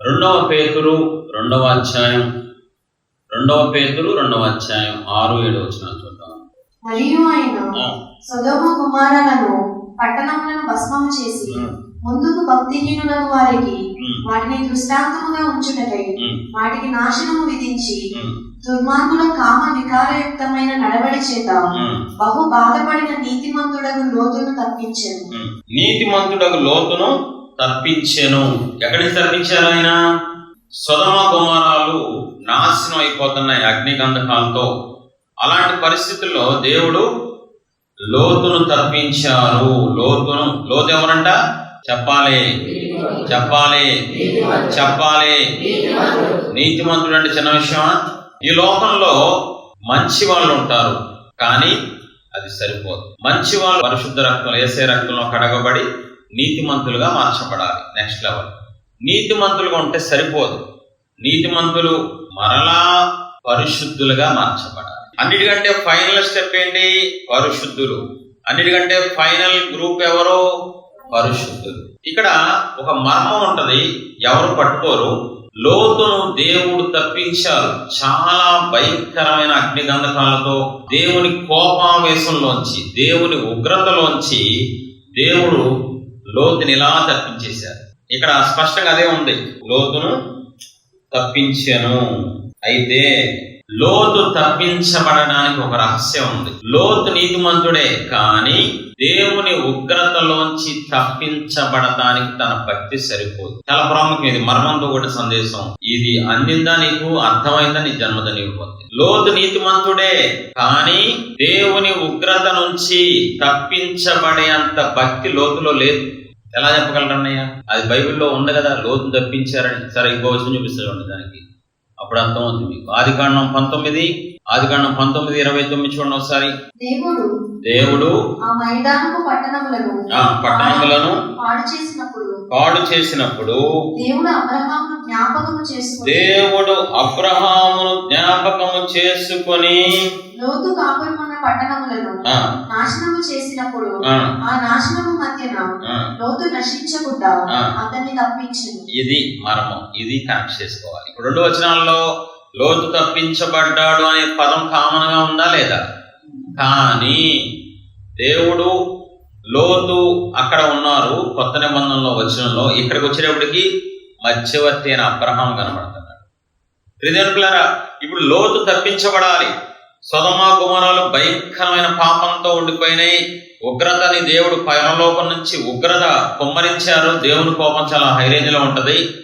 రెండవ పేతురు రెండవ అధ్యాయం. రెండవ పేతురు రెండవ అధ్యాయం. ఆరు ఏడు వచ్చిన చూద్దాం. మరియు ఆయన సొదొమ కుమారులను పట్టణములను భస్మము చేసి ముందుకు భక్తిహీనులకు వారికి వాటిని దృష్టాంతముగా ఉంచుటకై వాటికి నాశనము విధించి దుర్మార్గుల కామ వికారయుక్తమైన నడవడి చేత బహు బాధపడిన నీతిమంతుడకు లోతును తప్పించెను. నీతిమంతుడకు లోతును తప్పించెను. ఎక్కడి నుంచి తప్పించారు ఆయన సుధమ కుమారాలు నాశనం అయిపోతున్నాయి అగ్నిగంధకాలతో. అలాంటి పరిస్థితుల్లో దేవుడు లోతును తప్పించారు. లోతును లోతు ఎవరంట చెప్పాలి. చెప్పాలి. చెప్పాలి. నీతిమంతుడు అంటే చిన్న విషయమా? ఈ లోకంలో మంచి వాళ్ళు ఉంటారు కానీ అది సరిపోదు. మంచి వాళ్ళు పరిశుద్ధ రక్తం ఏసే రక్తంలో కడగబడి నీతిమంతులుగా మార్చబడాలి. నెక్స్ట్ లెవెల్ నీతిమంతులుగా ఉంటే సరిపోదు. నీతిమంతులు మరలా పరిశుద్ధులుగా మార్చబడాలి. అన్నిటికంటే ఫైనల్ స్టెప్ ఏంటి? పరిశుద్ధులు. అన్నిటికంటే ఫైనల్ గ్రూప్ ఎవరు? పరిశుద్ధులు. ఇక్కడ ఒక మర్మం ఉంటది. ఎవరు పట్టుకోరు? లోతును దేవుడు తప్పించారు. చాలా భయంకరమైన అగ్నిగంధకాలతో దేవుని కోపావేశంలోంచి దేవుని ఉగ్రతలోంచి దేవుడు లోతుని ఇలా తప్పించేశారు? ఇక్కడ స్పష్టంగా అదే ఉంది. లోతును తప్పించను. అయితే లోతు తప్పించబడడానికి ఒక రహస్యం ఉంది. లోతు నీతిమంతుడే కానీ దేవుని ఉగ్రతలోంచి తప్పించబడటానికి తన భక్తి సరిపోదు. చాలా ప్రాముఖ్యం ఇది. మర్మంతో కూడా సందేశం. ఇది అందిందా నీకు? అర్థమైందా? నీ జన్మదనివ్వబోతుంది లోతు నీతిమంతుడే కానీ దేవుని ఉగ్రత నుంచి తప్పించబడే అంత భక్తి లోతులో లేదు. ఎలా చెప్పగలరన్నయ్య? అది బైబిల్లో ఉంది కదా లోతు తప్పించారని సరే ఇంకో విషయం చూపిస్తాడు దానికి. అప్పుడు అర్థం అవుతుంది మీకు. ఆది కాండం పంతొమ్మిది ఆది కాండం పంతొమ్మిది ఇరవై తొమ్మిది చూడండి ఒకసారి. దేవుడు దేవుడు పట్టణములను పాడు చేసినప్పుడు దేవుడు అబ్రహామును జ్ఞాపకము చేసుకుని లోతు పట్టణములను నాశనము చేసినప్పుడు ఆ, నాశనము మధ్యన లోతు నశించకుండా. అతన్ని తప్పించను ఇది మర్మం. ఇది కనెక్ట్ చేసుకోవాలి. ఇప్పుడు రెండు వచనాల్లో లోతు తప్పించబడ్డాడు అనే పదం కామన్గా ఉందా లేదా? కానీ దేవుడు లోతు అక్కడ ఉన్నారు కొత్త నిబంధనలో వచనంలో. ఇక్కడికి వచ్చేటప్పటికి మధ్యవర్తి అయిన అబ్రహాం కనబడుతున్నాడు త్రిదేవులారా ఇప్పుడు లోతు తప్పించబడాలి. సొదమ కుమారాలు భయంకరమైన పాపంతో ఉండిపోయినాయి. ఉగ్రతని దేవుడు పరలోకం నుంచి ఉగ్రత కుమ్మరించారు. దేవుని కోపం చాలా హైరేంజ్లో ఉంటుంది.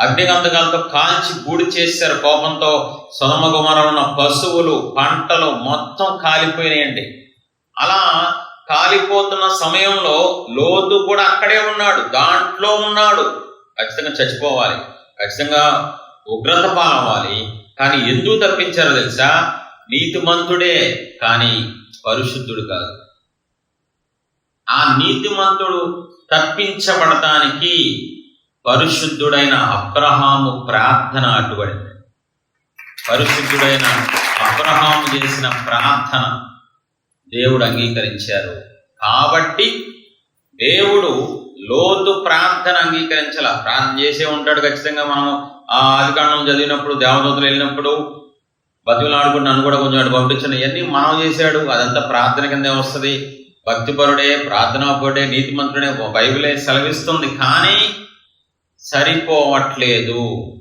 అగ్నిగంధకాలతో కాల్చి గూడి చేశారు కోపంతో సొదమ కుమారాలు ఉన్న పశువులు పంటలు మొత్తం కాలిపోయినాయండి. అలా కాలిపోతున్న సమయంలో లోతు కూడా అక్కడే ఉన్నాడు దాంట్లో ఉన్నాడు. ఖచ్చితంగా చచ్చిపోవాలి ఖచ్చితంగా ఉగ్రత పాలవ్వాలి. కానీ ఎందుకు తప్పించారో తెలుసా? నీతిమంతుడే కానీ పరిశుద్ధుడు కాదు. ఆ నీతిమంతుడు తప్పించబడటానికి పరిశుద్ధుడైన అబ్రహాము ప్రార్థన అటువంటిది పరిశుద్ధుడైన అబ్రహాము చేసిన ప్రార్థన దేవుడు అంగీకరించారు. కాబట్టి దేవుడు లోతు ప్రార్థన అంగీకరించాల. ప్రార్థన చేసే ఉంటాడు ఖచ్చితంగా మనం ఆ ఆదికాండం చదివినప్పుడు దేవదూతలు వెళ్ళినప్పుడు బతుకులాడుకుని నన్ను కూడా కొంచెం అటు పంపించండి. ఇవన్నీ మనం చేశాడు. అదంతా ప్రార్థన కిందే వస్తుంది. భక్తిపరుడే ప్రార్థనాపరుడే నీతిమంతుడే బైబిలే సెలవిస్తుంది. కానీ సరిపోవట్లేదు.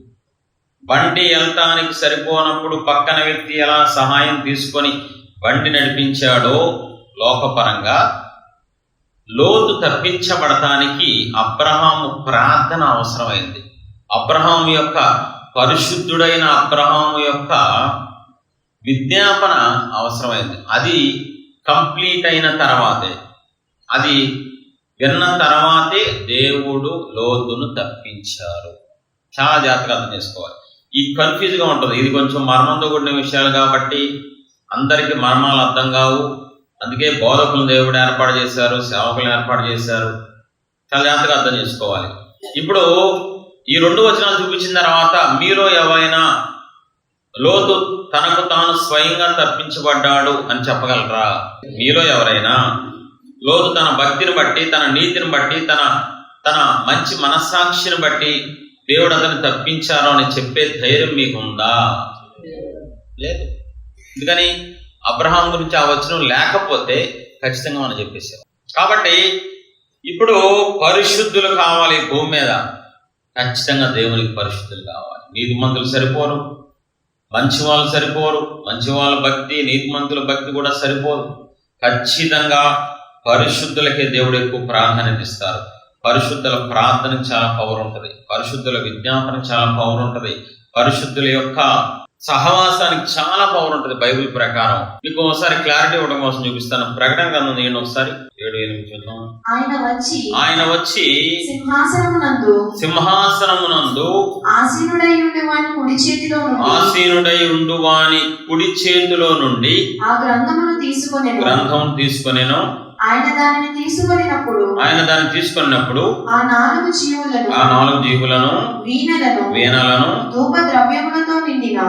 బండి వెళ్తానికి సరిపోనప్పుడు పక్కన వ్యక్తి ఎలా సహాయం తీసుకొని బండి నడిపించాడో లోకపరంగా లోతు తప్పించబడటానికి అబ్రహాము ప్రార్థన అవసరమైంది. అబ్రహాం యొక్క పరిశుద్ధుడైన అబ్రహాం యొక్క విజ్ఞాపన అవసరమైంది. అది కంప్లీట్ అయిన తర్వాతే. అది విన్న తర్వాతే దేవుడు లోతును తప్పించారు. చాలా జాగ్రత్తగా అర్థం చేసుకోవాలి. ఈ కన్ఫ్యూజ్గా ఉంటుంది. ఇది కొంచెం మర్మంతో కూడిన విషయాలు కాబట్టి అందరికీ మర్మాలు అర్థం కావు. అందుకే బోధకులను దేవుడు ఏర్పాటు చేశారు సేవకులను ఏర్పాటు చేశారు. చాలా జాగ్రత్తగా అర్థం చేసుకోవాలి. ఇప్పుడు ఈ రెండు వచనాలు చూపించిన తర్వాత మీలో ఎవరైనా లోతు తనకు తాను స్వయంగా తప్పించబడ్డాడు అని చెప్పగలరా? మీలో ఎవరైనా? లోతు తన భక్తిని బట్టి తన నీతిని బట్టి తన తన మంచి మనస్సాక్షిని బట్టి దేవుడు అతను తప్పించారు అని చెప్పే ధైర్యం మీకుందా? లేదు. ఎందుకని? అబ్రహాం గురించి ఆ వచనం లేకపోతే ఖచ్చితంగా మనం చెప్పేసాం కాబట్టి ఇప్పుడు పరిశుద్ధులు కావాలి భూమి మీద. ఖచ్చితంగా దేవునికి పరిశుద్ధులు కావాలి. నీతిమంతులు సరిపోరు. మంచి వాళ్ళు సరిపోరు మంచి వాళ్ళ భక్తి నీతిమంతుల భక్తి కూడా సరిపోరు ఖచ్చితంగా పరిశుద్ధులకే దేవుడు ఎక్కువ ప్రాధాన్యత ఇస్తారు. పరిశుద్ధుల ప్రార్థన చాలా పవర్ ఉంటుంది. పరిశుద్ధుల విజ్ఞాపన చాలా పవర్ ఉంటుంది. పరిశుద్ధుల యొక్క సహవాసానికి చాలా పవర్ ఉంటుంది బైబిల్ ప్రకారం. మీకు ఒకసారి క్లారిటీ ఇవ్వడం కోసం చూపిస్తాను. ప్రకటన గ్రంథం నేను ఒకసారి. ఏడు ఎనిమిది చూద్దాం. ఆయన వచ్చి ఆయన వచ్చి సింహాసనమునందు సింహాసనమునందు ఆసీనుడై ఉండి వాని కుడి చేతిలో నుండి ఆసీనుడై ఉండు వాని కుడి చేతిలో నుండి ఆ గ్రంథమును తీసుకొని గ్రంథం తీసుకొనేను. ఆయన దానిని తీసుకొనినప్పుడు ఆయన దాన్ని తీసుకున్నప్పుడు ఆ నాలుగు జీవులను ఆ నాలుగు జీవులను వీణలను వీణలను ధూప ద్రవ్యములతో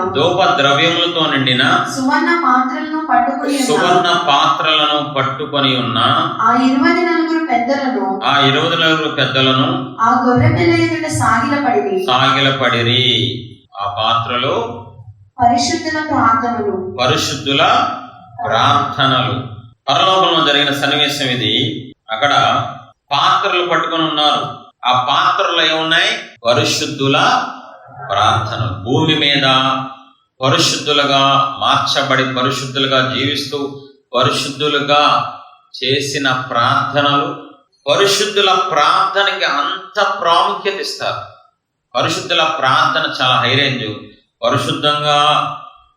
ధూప ద్రవ్యములతో నిండిన సువర్ణ పాత్రలను పట్టుకుని ఉన్న సువర్ణ పాత్రలను పట్టుకొని ఉన్న ఆ ఇరవై నలుగురు పెద్దలను ఆ ఇరవై నలుగురు పెద్దలను ఆ గొర్రె పిల్ల ఎదుట సాగిలపడిరి. సాగిలపడిరి. ఆ పాత్రలు పరిశుద్ధుల ప్రార్థనలు. పరిశుద్ధుల ప్రార్థనలు. పరలోకంలో జరిగిన సన్నివేశం ఇది. అక్కడ పాత్రలు పట్టుకొని ఉన్నారు. ఆ పాత్రలు ఏమున్నాయి? పరిశుద్ధుల ప్రార్థనలు భూమి మీద పరిశుద్ధులుగా మార్చబడి పరిశుద్ధులుగా జీవిస్తూ పరిశుద్ధులుగా చేసిన ప్రార్థనలు పరిశుద్ధుల ప్రార్థనకి అంత ప్రాముఖ్యత ఇస్తారు. పరిశుద్ధుల ప్రార్థన చాలా హై రేంజ్. పరిశుద్ధంగా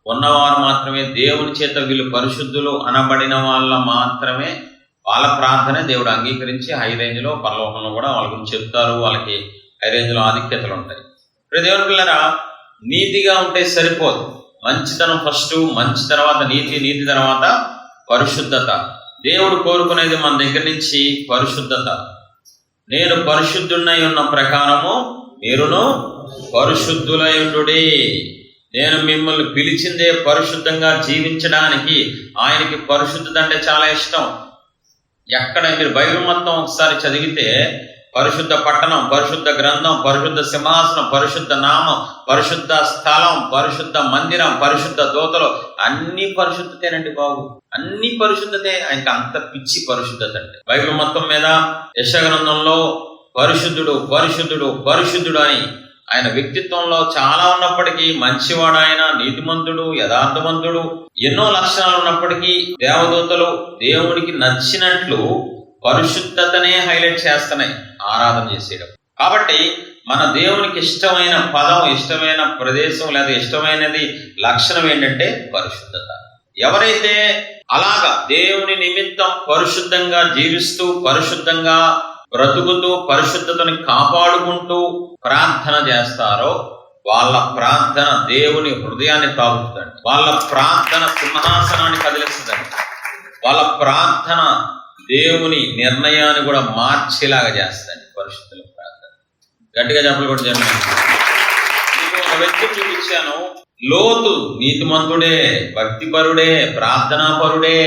ఉన్నవారు మాత్రమే దేవుని చేత వీళ్ళు పరిశుద్ధులు అనబడిన వాళ్ళ మాత్రమే వాళ్ళ ప్రార్థనే దేవుడు అంగీకరించి హై రేంజ్లో పరలోకంలో కూడా వాళ్ళ గురించి చెప్తారు. వాళ్ళకి హై రేంజ్లో ఆధిక్యతలు ఉంటాయి. దేవుని పిల్లరా నీతిగా ఉంటే సరిపోదు. మంచితనం ఫస్ట్ మంచి తర్వాత నీతి నీతి తర్వాత పరిశుద్ధత. దేవుడు కోరుకునేది మన దగ్గర నుంచి పరిశుద్ధత. నేను పరిశుద్ధున్నై ఉన్న ప్రకారము మీరును పరిశుద్ధులయుండుడి. నేను మిమ్మల్ని పిలిచిందే పరిశుద్ధంగా జీవించడానికి ఆయనకి పరిశుద్ధత అంటే చాలా ఇష్టం. ఎక్కడ మీరు బైబిల్ మొత్తం ఒకసారి చదివితే పరిశుద్ధ పట్టణం పరిశుద్ధ గ్రంథం పరిశుద్ధ సింహాసనం పరిశుద్ధ నామం పరిశుద్ధ స్థలం పరిశుద్ధ మందిరం పరిశుద్ధ దూతలు అన్ని పరిశుద్ధతేనండి బాబు. అన్ని పరిశుద్ధతే ఆయనకి అంత పిచ్చి పరిశుద్ధత అండి. బైబిల్ మొత్తం మీద యశగ్రంథంలో పరిశుద్ధుడు పరిశుద్ధుడు పరిశుద్ధుడు అని ఆయన వ్యక్తిత్వంలో చాలా ఉన్నప్పటికీ మంచివాడు ఆయన నీతిమంతుడు యథార్థవంతుడు ఎన్నో లక్షణాలు ఉన్నప్పటికీ దేవదూతలు దేవునికి నచ్చినట్లు పరిశుద్ధతనే హైలైట్ చేస్తున్నాయి. ఆరాధన చేసేటప్పుడు కాబట్టి మన దేవునికి ఇష్టమైన పదం ఇష్టమైన ప్రదేశం లేదా ఇష్టమైనది లక్షణం ఏంటంటే పరిశుద్ధత. ఎవరైతే అలాగా దేవుని నిమిత్తం పరిశుద్ధంగా జీవిస్తూ పరిశుద్ధంగా బ్రతుకుతూ పరిశుద్ధతని కాపాడుకుంటూ ప్రార్థన చేస్తారో వాళ్ళ ప్రార్థన దేవుని హృదయాన్ని తాగుతుందండి. వాళ్ళ ప్రార్థన సింహాసనాన్ని కదిలిస్తుందండి. వాళ్ళ ప్రార్థన దేవుని నిర్ణయాన్ని కూడా మార్చేలాగా చేస్తాడు పరిశుద్ధుల ప్రార్థన. గట్టిగా చెప్పలు కూడా జరిగింది ఒక వ్యక్తి చూపించాను. లోతు నీతిమంతుడే భక్తిపరుడే ప్రార్థనాపరుడే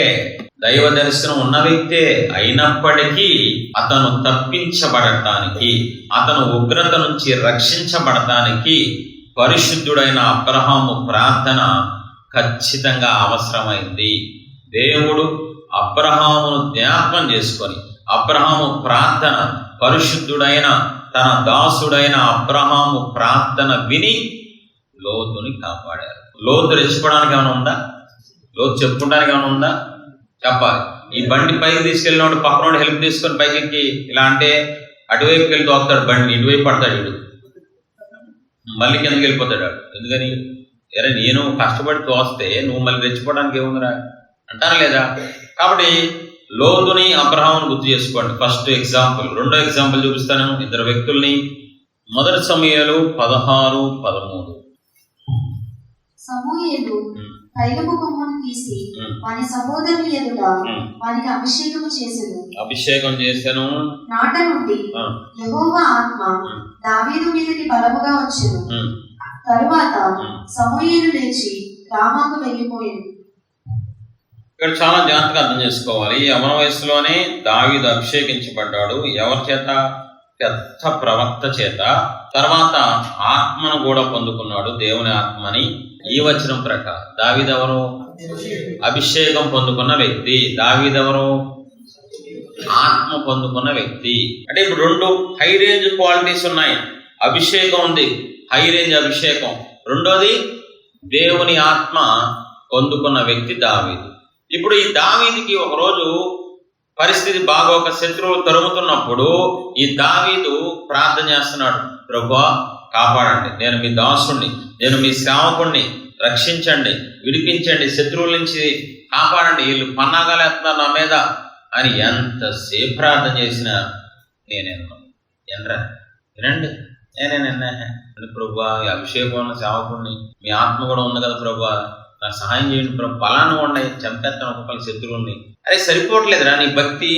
దైవ దర్శనం ఉన్న వ్యక్తే అయినప్పటికీ అతను తప్పించబడటానికి అతను ఉగ్రత నుంచి రక్షించబడటానికి పరిశుద్ధుడైన అబ్రహాము ప్రార్థన ఖచ్చితంగా అవసరమైంది. దేవుడు అబ్రహామును జ్ఞాపకం చేసుకొని అబ్రహాము ప్రార్థన పరిశుద్ధుడైన తన దాసుడైన అబ్రహాము ప్రార్థన విని లోతుని కాపాడారు. లోతు రెచ్చిపోవడానికి ఏమైనా ఉందా? లోతు చెప్పుకోవడానికి ఏమైనా ఉందా? చెప్పాలి. ఈ బండి పైకి తీసుకెళ్ళినప్పుడు పక్కనోడు హెల్ప్ తీసుకొని పైకి ఎక్కి ఇలా అంటే అటువైపుకి వెళ్ళి తోస్తాడు బండి ఇటువైపు పడతాడు వీడు. మళ్ళీ కిందకి వెళ్ళిపోతాడు వాడు. ఎందుకని? ఎరే నేను కష్టపడి తోస్తే నువ్వు మళ్ళీ రెచ్చిపోవడానికి ఏముందిరా? అంటారా లేదా? కాబట్టి లోతుని అబ్రహామును గుర్తు చేసుకోండి. First example. రెండో ఎగ్జాంపుల్ చూపిస్తాను ఇద్దరు వ్యక్తుల్ని. మొదటి సమయాలు పదహారు పదమూడు. సమూయేలు ఉమ్, తైలపు కొమ్మను తీసి వాని సహోదరుని ఎదుట. వానికి అభిషేకము చేసెను. అభిషేకం చేశాను నాట నుండి యెహోవా ఆత్మ దావీదు మీదకి బలముగా వచ్చెను. తరువాత ఉమ్. సమూయేలు లేచి రామాకు వెళ్ళిపోయాడు. ఇక్కడ చాలా జాగ్రత్తగా అర్థం చేసుకోవాలి. ఈ యవన వయసులోనే దావీదు అభిషేకించబడ్డాడు. ఎవరి చేత? పెద్ద ప్రవక్త చేత. తర్వాత ఆత్మను కూడా పొందుకున్నాడు. దేవుని ఆత్మని ఈ వచనం ప్రకారం. దావిదెవరు? అభిషేకం పొందుకున్న వ్యక్తి. దావిదెవరు? ఆత్మ పొందుకున్న వ్యక్తి. అంటే ఇప్పుడు రెండు హై రేంజ్ క్వాలిటీస్ ఉన్నాయి. అభిషేకం ఉంది. హై రేంజ్ అభిషేకం. రెండోది దేవుని ఆత్మ పొందుకున్న వ్యక్తి దావీదు. ఇప్పుడు ఈ దావీదికి ఒకరోజు పరిస్థితి బాగోక శత్రువులు తరుముతున్నప్పుడు ఈ దావీదు ప్రార్థన చేస్తున్నాడు ప్రభా కాపాడండి. నేను మీ దాసుణ్ణి నేను మీ సేవకుణ్ణి రక్షించండి విడిపించండి శత్రువుల నుంచి కాపాడండి. వీళ్ళు పన్నాగాలేస్తున్నారు నా మీద అని ఎంతసేపు ప్రార్థన చేసినా నేనేను ఎనరా వినండి. నేనేనన్నా ప్రభా. ఈ అభిషేకం ఉన్న సేవకుణ్ణి. మీ ఆత్మ కూడా ఉంది కదా ప్రభా. నాకు సహాయం చేయండి ప్రభు బలాన్ని ఉన్నాయి చంపేస్తాను ఒక్కొక్కరి శత్రువుల్ని. అరే సరిపోవట్లేదురా నీ భక్తి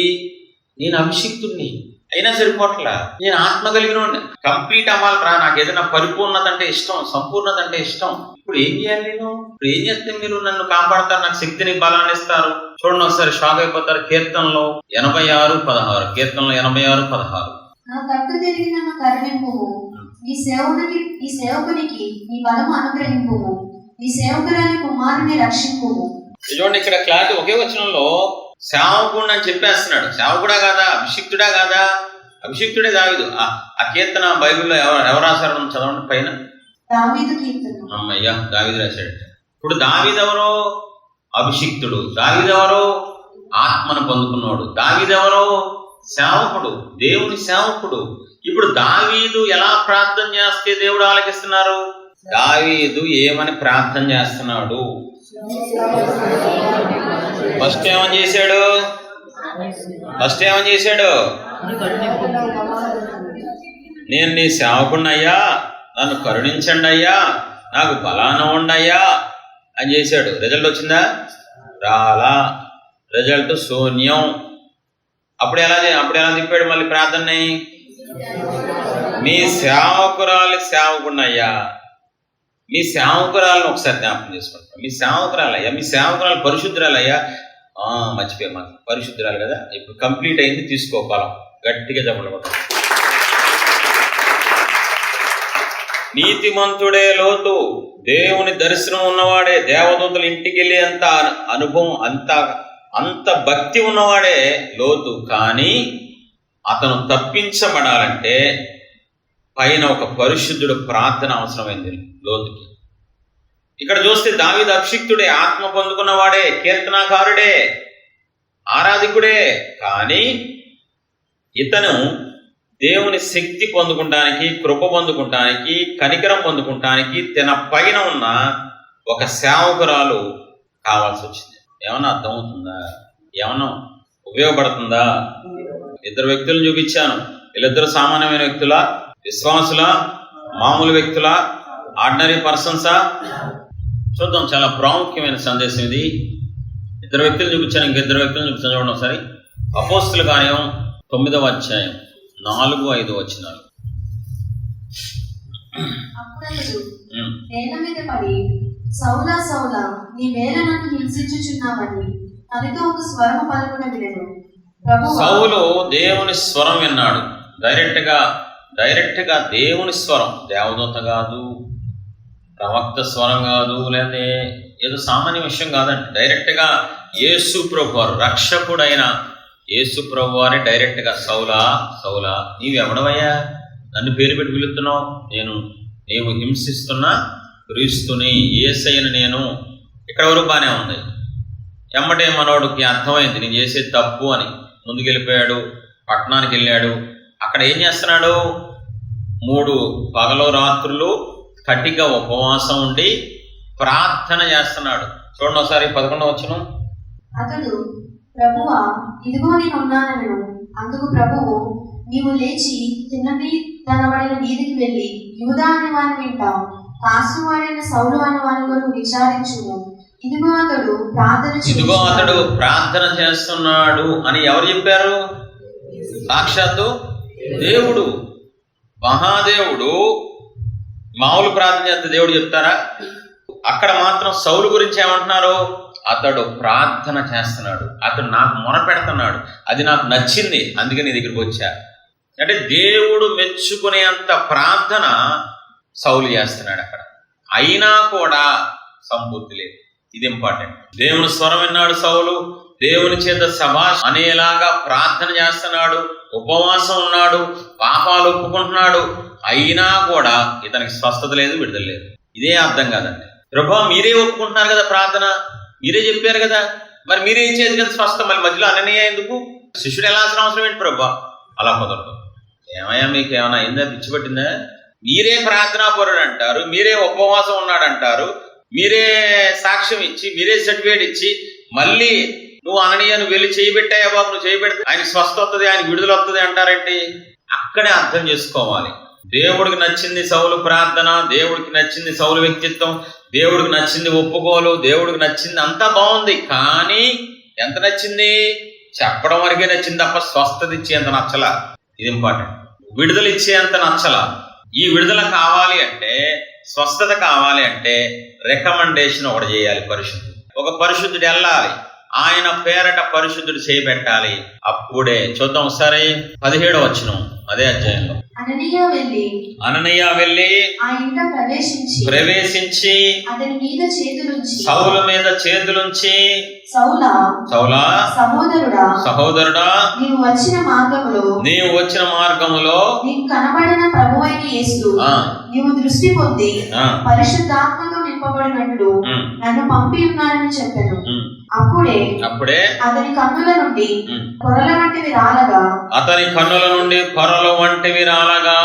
నేను అభిషిక్తుడిని అయినా సరిపోవట్లా? నేను ఆత్మ కలిగిన కంప్లీట్ అవ్వాలరా. నాకు ఏదైనా పరిపూర్ణత అంటే ఇష్టం సంపూర్ణత అంటే ఇష్టం. ఇప్పుడు ఏం చేయాలి నేను? ఇప్పుడు ఏం చేస్తే మీరు నన్ను కాపాడతారు? నాకు శక్తిని బలాన్ని ఇస్తారు. చూడండి ఒకసారి షాక్ అయిపోతారు కీర్తనలో ఎనభై ఆరు పదహారు. కీర్తనలో ఎనభై ఆరు పదహారు. నీ సేవకునికి నీ బలము అనుగ్రహింపు నీ సేవకురాని కుమారుని రక్షింపు. చూడండి ఇక్కడ క్లారిటీ ఒకే వచనంలో సేవకుడు అని చెప్పేస్తున్నాడు. సేవకుడా కాదా? అభిషిక్తుడా కాదా? అభిషిక్తుడే దావిదు. ఆ కీర్తన బైబిల్లో ఎవరు ఎవరు రాశారు చదవండి పైన? దావీదు కీర్తన. అమ్మయ్యా దావిదు రాశాడు ఇప్పుడు దావిదెవరో? అభిషిక్తుడు. దావిదెవరో? ఆత్మను పొందుకున్నాడు. దావిదెవరో? సేవకుడు. దేవుని సేవకుడు. ఇప్పుడు దావీదు ఎలా ప్రార్థన చేస్తే దేవుడు ఆలకిస్తున్నారు? దావీదు ఏమని ప్రార్థన చేస్తున్నాడు? ఫస్ట్ ఏమని చేశాడు? ఫస్ట్ ఏమని చేశాడు? నేను నీ సేవకుడిని నన్ను కరుణించండి అయ్యా నాకు బలాన ఉండయ్యా అని చేశాడు. రిజల్ట్ వచ్చిందా? రాలా. రిజల్ట్ శూన్యం. అప్పుడు ఎలా అప్పుడు ఎలా తిప్పాడు మళ్ళీ ప్రార్థనని? మీ సేవకురాలి సేవకుడినయ్యా మీ సేవకురాలను ఒకసారి జ్ఞాపకం చేసుకుంటాం మీ సేవకురాలయ్యా మీ సేవకురాలు పరిశుద్ధురాలయ్యా. మర్చిపోయా మాకు పరిశుద్ధురాలు కదా? ఇప్పుడు కంప్లీట్ అయింది తీసుకోపాలం గట్టిగా చెప్పడం నీతిమంతుడే లోతు దేవుని దర్శనం ఉన్నవాడే దేవదూతల ఇంటికి వెళ్ళి అంత అనుభవం అంత అంత భక్తి ఉన్నవాడే లోతు. కానీ అతను తప్పించబడాలంటే పైన ఒక పరిశుద్ధుడు ప్రార్థన అవసరమైంది. లోతుకి. ఇక్కడ చూస్తే దావిద అభిషిక్తుడే ఆత్మ పొందుకున్నవాడే కీర్తనాకారుడే ఆరాధికుడే. కానీ ఇతను దేవుని శక్తి పొందుకుంటానికి కృప పొందుకుంటానికి కనికరం పొందుకుంటానికి తన పైన ఉన్న ఒక సేవకురాలు కావాల్సి వచ్చింది. ఏమన్నా అర్థమవుతుందా? ఏమన్నా ఉపయోగపడుతుందా? ఇద్దరు వ్యక్తులను చూపించాను. వీళ్ళిద్దరు సామాన్యమైన వ్యక్తుల? విశ్వాసుల? మామూలు వ్యక్తుల? ఆర్డినరీ పర్సన్సా? చూద్దాం చాలా ప్రాముఖ్యమైన సందేశం ఇది. ఇద్దరు వ్యక్తులు చూపించాను ఇంకిద్దరు వ్యక్తులను చూపించాను చూడండి ఒకసారి. అపోస్తుల కార్యం తొమ్మిదవ అధ్యాయం నాలుగు ఐదు పడి సౌలా సౌలా నీ వేల నన్ను హింసించుచున్నావని తనతో ఒక స్వరము పలుకున వినను. సౌలు దేవుని స్వరం విన్నాడు. డైరెక్ట్గా డైరెక్ట్గా దేవుని స్వరం దేవదూత కాదు. ప్రవక్త స్వరం కాదు లేకపోతే ఏదో సామాన్య విషయం కాదండి. డైరెక్ట్గా యేసు ప్రభు వారు రక్షకుడైన యేసు ప్రభు వారి డైరెక్ట్గా సౌలా సౌలా నీవెవడవయ్యా? నన్ను పేరు పెట్టి పిలుస్తున్నావు? నేను నీవు హింసిస్తున్న క్రీస్తుని ఏసైన నేను ఇక్కడ వరకు బాగానే ఉంది. ఎమ్మటే మనోడికి అర్థమైంది నేను చేసేది తప్పు అని. ముందుకెళ్ళిపోయాడు పట్టణానికి వెళ్ళాడు అక్కడ ఏం చేస్తున్నాడు? మూడు పగలు రాత్రులు కటిక ఉపవాసం ఉండి ప్రార్థన చేస్తున్నాడు. చూడండి ఒకసారి పదకొండవ వచ్చును అతడు ప్రభువా ఇదిగో నేను ఉన్నానను. అందుకు ప్రభువు నీవు లేచి తిన్నది తనబడిన వీధికి వెళ్ళి యూదా అనే వాని వెంట కాసువాడైన సౌలు అనే వాని కొరకు విచారించుము. ఇదిగో అతడు ప్రార్థన ఇదిగో. అతడు ప్రార్థన చేస్తున్నాడు అని ఎవరు చెప్పారు? సాక్షాత్తు దేవుడు. మహాదేవుడు మామూలు ప్రార్థన చేస్తే దేవుడు చెప్తారా? అక్కడ మాత్రం సౌలు గురించి ఏమంటున్నారు? అతడు ప్రార్థన చేస్తున్నాడు. అతడు నాకు మొర పెడుతున్నాడు. అది నాకు నచ్చింది. అందుకే నీ దగ్గరికి వచ్చా. అంటే దేవుడు మెచ్చుకునేంత ప్రార్థన సౌలు చేస్తున్నాడు అక్కడ. అయినా కూడా సంపూర్తి లేదు. ఇది ఇంపార్టెంట్ దేవుని స్వరం విన్నాడు సౌలు. దేవుని చేత సభాష్ అనేలాగా ప్రార్థన చేస్తున్నాడు ఉపవాసం ఉన్నాడు పాపాలు ఒప్పుకుంటున్నాడు. అయినా కూడా ఇతనికి స్వస్థత లేదు విడుదల లేదు. ఇదే అర్థం కాదండి. ప్రభా మీరే ఒప్పుకుంటున్నారు కదా ప్రార్థన? మీరే చెప్పారు కదా? మరి మీరే ఇచ్చేది కదా స్వస్థ? మరి మధ్యలో అననీయ ఎందుకు? శిష్యుడు వెళ్ళాల్సిన అవసరం ఏంటి ప్రభా? అలా కుదరదు. ఏమయ్యా మీకు ఏమైనా అయిందా? పిచ్చి మీరే మీరే ప్రార్థనాపరుడు అంటారు మీరే ఉపవాసం ఉన్నాడు అంటారు మీరే సాక్ష్యం ఇచ్చి మీరే సర్టిఫికేట్ ఇచ్చి మళ్ళీ నువ్వు అననీయ నువ్వు వెళ్ళి చేయబెట్టాయా బాబు? నువ్వు చేయబెడితే ఆయన స్వస్థ వస్తుంది ఆయన విడుదల వస్తుంది అంటారేంటి? అక్కడే అర్థం చేసుకోవాలి. దేవుడికి నచ్చింది సౌలు ప్రార్థన దేవుడికి నచ్చింది సౌలు వ్యక్తిత్వం దేవుడికి నచ్చింది ఒప్పుకోలు దేవుడికి నచ్చింది అంతా బాగుంది. కానీ ఎంత నచ్చింది? చెప్పడం వరకే నచ్చింది తప్ప స్వస్థత ఇచ్చేంత నచ్చల. ఇది ఇంపార్టెంట్ విడుదల ఇచ్చేంత నచ్చల. ఈ విడుదల కావాలి అంటే స్వస్థత కావాలి అంటే రికమెండేషన్ ఒకటి చేయాలి పరిశుద్ధుడు. ఒక పరిశుద్ధుడు వెళ్ళాలి. ఆయన పేరట పరిశుద్ధుడు చేయబెట్టాలి. అప్పుడే చూద్దాం సరే పదిహేడు వచ్చిన అదే అధ్యాయంలో. అననయ్య వెళ్ళి ప్రవేశించి సౌల మీద చేతులుంచి సౌలా సహోదరుడా సహోదరుడా నీవు వచ్చిన మార్గములో నీవు వచ్చిన మార్గములో నీకు కనబడిన ప్రభువైన యేసు ఆ, నీవు దృష్టి పొంది పరిశుద్ధాత్మతో నింపబడినట్లు నన్ను పంపి ఉన్నానని చెప్పాను. అప్పుడే అప్పుడే అతని కన్నుల నుండి పొరల వంటివి రాలగా అతని కన్నుల నుండి పొరలు వంటివి రాలగా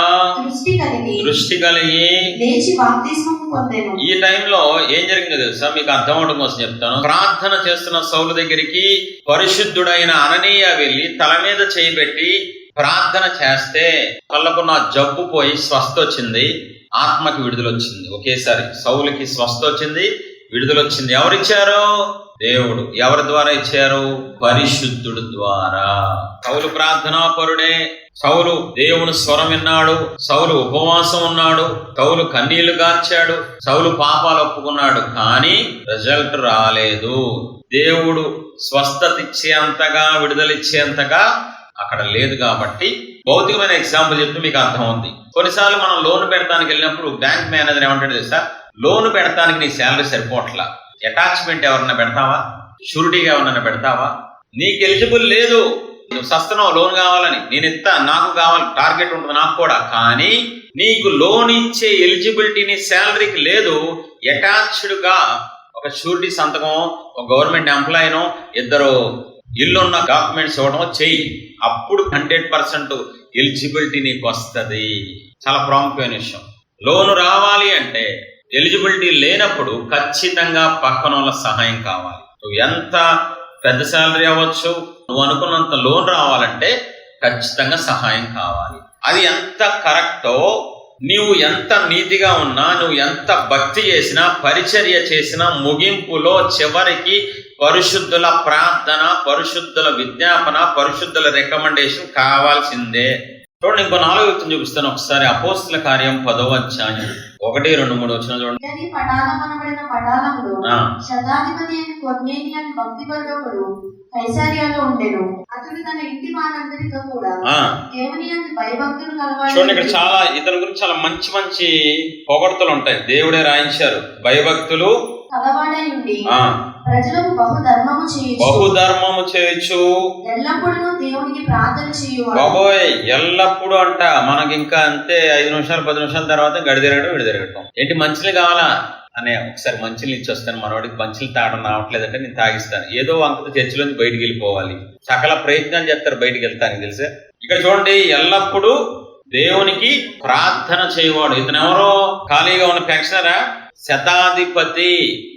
దృష్టి కలిగి దృష్టి కలిగి లేచి బాప్తిస్మము పొందెను. ఈ టైంలో ఏం జరిగిందో తెలుసా? మీకు అర్థం అవడం కోసం చెప్తాను. ప్రార్థన చేస్తున్న సౌలు దగ్గరికి పరిశుద్ధుడైన అననీయ వెళ్ళి తల మీద చేయబెట్టి ప్రార్థన చేస్తే కళ్ళకున్న జబ్బు పోయి స్వస్థ వచ్చింది. ఆత్మకి విడుదల వచ్చింది. ఒకేసారి సౌలుకి స్వస్థ వచ్చింది. విడుదల వచ్చింది ఎవరిచ్చారు? దేవుడు. ఎవరి ద్వారా ఇచ్చారు? పరిశుద్ధుడు ద్వారా. సౌలు ప్రార్థనాపరుడే సౌలు దేవుని స్వరం విన్నాడు. సౌలు ఉపవాసం ఉన్నాడు. సౌలు కన్నీళ్ళు గార్చాడు. సౌలు పాపాలు ఒప్పుకున్నాడు. కానీ రిజల్ట్ రాలేదు. దేవుడు స్వస్థత ఇచ్చేంతగా విడుదలిచ్చేంతగా అక్కడ లేదు కాబట్టి భౌతికమైన ఎగ్జాంపుల్ చెప్తే మీకు అర్థం ఉంది కొన్నిసార్లు మనం లోన్ పెడతానికి వెళ్ళినప్పుడు బ్యాంక్ మేనేజర్ ఏమంటాడు తెలుసా? లోన్ పెడతానికి నీ శాలరీ సరిపోట్లా అటాచ్మెంట్ ఎవరన్నా పెడతావా? షూరిటీగా ఎవరన్నా పెడతావా? నీకు ఎలిజిబుల్ లేదు. నువ్వు సస్తున్నావు లోన్ కావాలని. నేను ఇస్తా నాకు కావాలి టార్గెట్ ఉంటుంది నాకు కూడా. కానీ నీకు లోన్ ఇచ్చే ఎలిజిబిలిటీని శాలరీకి లేదు. అటాచ్డ్గా ఒక షూరిటీ సంతకం ఒక గవర్నమెంట్ ఎంప్లాయీనో ఇద్దరు ఇల్లున్న డాక్యుమెంట్స్ ఇవ్వడం చెయ్యి. అప్పుడు హండ్రెడ్ పర్సెంట్ ఎలిజిబిలిటీ నీకు వస్తుంది చాలా ప్రాముఖ్యమైన విషయం. లోను రావాలి అంటే ఎలిజిబిలిటీ లేనప్పుడు ఖచ్చితంగా పక్కన వాళ్ళ సహాయం కావాలి. నువ్వు ఎంత పెద్ద శాలరీ అవ్వచ్చు నువ్వు అనుకున్నంత లోన్ రావాలంటే ఖచ్చితంగా సహాయం కావాలి. అది ఎంత కరెక్టో నీవు ఎంత నీతిగా ఉన్నా నువ్వు ఎంత భక్తి చేసినా పరిచర్య చేసినా ముగింపులో చివరికి పరిశుద్ధుల ప్రార్థన పరిశుద్ధుల విజ్ఞాపన పరిశుద్ధుల రికమెండేషన్ కావాల్సిందే. చూడండి ఇంకో నాలుగు చూపిస్తాను. ఒకసారి అపోస్తుల కార్యం పదవ అధ్యాయం. ఒకటి రెండు మూడు వచ్చిన చూడండి. ఇతని పటాలం అనబడిన పటాలంలో ఆ, శతాధిపతి అయిన కొర్నేలియన్ భక్తి ఒకడు కైసారియాలో ఉండెను. అతడు తన ఇంటి వారందరితో కూడా ఆ. దేవుని యందు భయభక్తులు చూడండి ఇక్కడ చాలా ఇతని గురించి చాలా మంచి మంచి పొగడ్తలు ఉంటాయి. దేవుడే రాయించారు. భయభక్తులు కలవాడై ఉండి ఆ. ప్రజలకు బహు ధర్మము చేయొచ్చు బహుధర్మము చేయొచ్చు ఎల్లప్పుడూ దేవునికి ప్రార్థన చేయువాడు. బాబోయ్ ఎల్లప్పుడూ అంట. మనకి ఇంకా అంతే ఐదు నిమిషాలు పది నిమిషాల తర్వాత గడి తిరగడం విడి తిరగటం ఏంటి మంచిలు కావాలా? అనే ఒకసారి మంచిలు ఇచ్చి వస్తాను మనవాడికి మంచిలు తాగడం రావట్లేదంటే నేను తాగిస్తాను. ఏదో వంకత చర్చిలోంచి బయటికి వెళ్ళిపోవాలి. సకల ప్రయత్నాలు చేస్తారు బయటికి వెళ్తానికి తెలుసా? ఇక్కడ చూడండి ఎల్లప్పుడూ దేవునికి ప్రార్థన చేయవాడు. ఇతను ఎవరో ఖాళీగా ఉన్న పెన్షనరా? శతాధిపతి.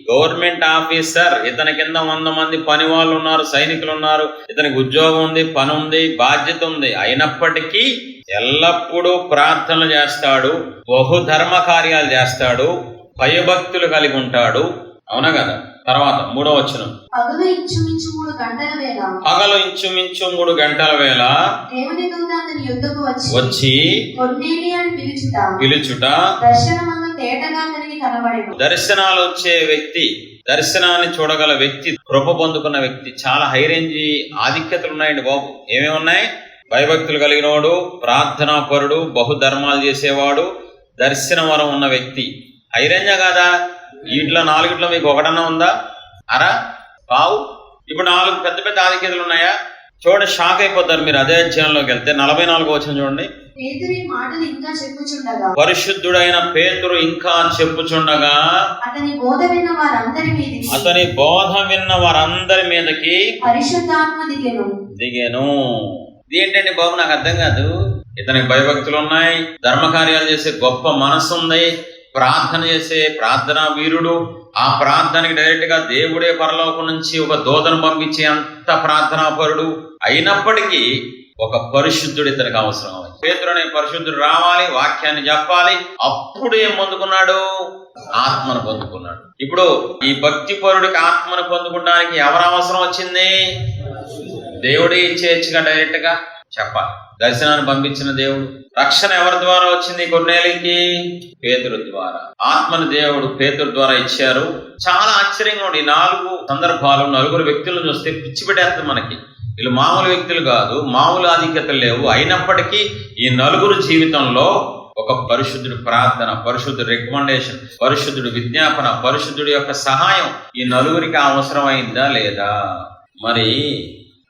గవర్నమెంట్ ఆఫీసర్ ఇతని కింద వంద మంది పని వాళ్ళు ఉన్నారు సైనికులు ఉన్నారు ఇతనికి ఉద్యోగం ఉంది పని ఉంది బాధ్యత ఉంది. అయినప్పటికీ ఎల్లప్పుడూ ప్రార్థనలు చేస్తాడు బహుధర్మ కార్యాలు చేస్తాడు భయభక్తులు కలిగి ఉంటాడు. అవునా కదా? తర్వాత మూడో వచనం. పగలు ఇంచుమించు మూడు గంటల వేళ. పగలు ఇంచుమించు మూడు గంటల వేళ దేవుని దూత అతని యుద్ధకు వచ్చి వచ్చి కొన్నేలి అని పిలుచుట. తేటగా అతనికి దర్శనాలు వచ్చే వ్యక్తి దర్శనాన్ని చూడగల వ్యక్తి కృప పొందుకున్న వ్యక్తి చాలా హై రేంజ్ ఆధిక్యతలు ఉన్నాయండి బాబు. ఏమేమి ఉన్నాయి? భయభక్తులు కలిగినోడు ప్రార్థనాపరుడు బహుధర్మాలు చేసేవాడు దర్శన వరం ఉన్న వ్యక్తి. ఐరణ్య కాదా? వీటిలో నాలుగిట్లో మీకు ఒకటన్నా ఉందా? అరా పావు ఇప్పుడు నాలుగు పెద్ద పెద్ద ఆధిక్యతలు ఉన్నాయా? చూడండి షాక్ అయిపోతారు మీరు. అదే అధ్యయనంలోకి వెళ్తే నలభై నాలుగు వచ్చిన చూడండి. పేతురు ఈ మాటలు ఇంకా చెప్పుచుండగా పరిశుద్ధుడైన పేతురు ఇంకా చెప్పుచుండగా అతని బోధ విన్న వారందరి మీదకి అతని బోధ విన్న వారందరి మీదకి పరిశుద్ధాత్మ దిగెను. దిగాను. ఏంటండి బాబు? నాకు అర్థం కాదు. ఇతనికి భయభక్తులు ఉన్నాయి ధర్మకార్యాలు చేసే గొప్ప మనసు ఉంది ప్రార్థన చేసే ప్రార్థనా వీరుడు. ఆ ప్రార్థనకి డైరెక్ట్గా దేవుడే పరలోకం నుంచి ఒక దూతను పంపించే అంత ప్రార్థనాపరుడు అయినప్పటికీ ఒక పరిశుద్ధుడు ఇతనికి అవసరం పేతురు అనే పరిశుద్ధుడు రావాలి వాక్యాన్ని చెప్పాలి. అప్పుడు ఏం పొందుకున్నాడు ఆత్మను పొందుకున్నాడు. ఇప్పుడు ఈ భక్తి పరుడికి ఆత్మను పొందుకోవడానికి ఎవరు అవసరం వచ్చింది? దేవుడే ఇచ్చేయచ్చుగా డైరెక్ట్గా చెప్పాలి. దర్శనాన్ని పంపించిన దేవుడు. రక్షణ ఎవరి ద్వారా వచ్చింది? కొన్నేళ్ళకి పేతురు ద్వారా. ఆత్మని దేవుడు పేతురు ద్వారా ఇచ్చారు. చాలా ఆశ్చర్యంగా ఉంది. నాలుగు సందర్భాలు నలుగురు వ్యక్తులను చూస్తే పిచ్చి పెట్టేస్తుంది మనకి. వీళ్ళు మామూలు వ్యక్తులు కాదు మామూలు ఆధిక్యతలు లేవు. అయినప్పటికీ ఈ నలుగురు జీవితంలో ఒక పరిశుద్ధుడి ప్రార్థన పరిశుద్ధుడి రికమెండేషన్ పరిశుద్ధుడి విజ్ఞాపన పరిశుద్ధుడి యొక్క సహాయం ఈ నలుగురికి అవసరమైందా లేదా? మరి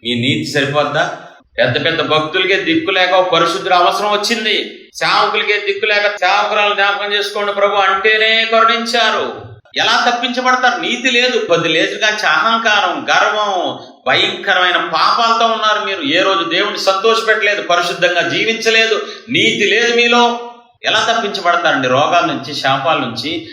ఈ నీతి సరిపోద్దా? పెద్ద పెద్ద భక్తులకే దిక్కు లేక పరిశుద్ధుడు అవసరం వచ్చింది. సేవకులకే దిక్కు లేక సేవకురాలు జ్ఞాపకం చేసుకోండి ప్రభు అంటేనే కరుణించారు. ఎలా తప్పించబడతారు? నీతి లేదు. కొద్ది లేదు కానీ అహంకారం గర్వం భయంకరమైన పాపాలతో ఉన్నారు మీరు. ఏ రోజు దేవుని సంతోషపెట్టలేదు పరిశుద్ధంగా జీవించలేదు నీతి లేదు మీలో. ఎలా తప్పించబడతారండి రోగాల నుంచి శాపాల నుంచి?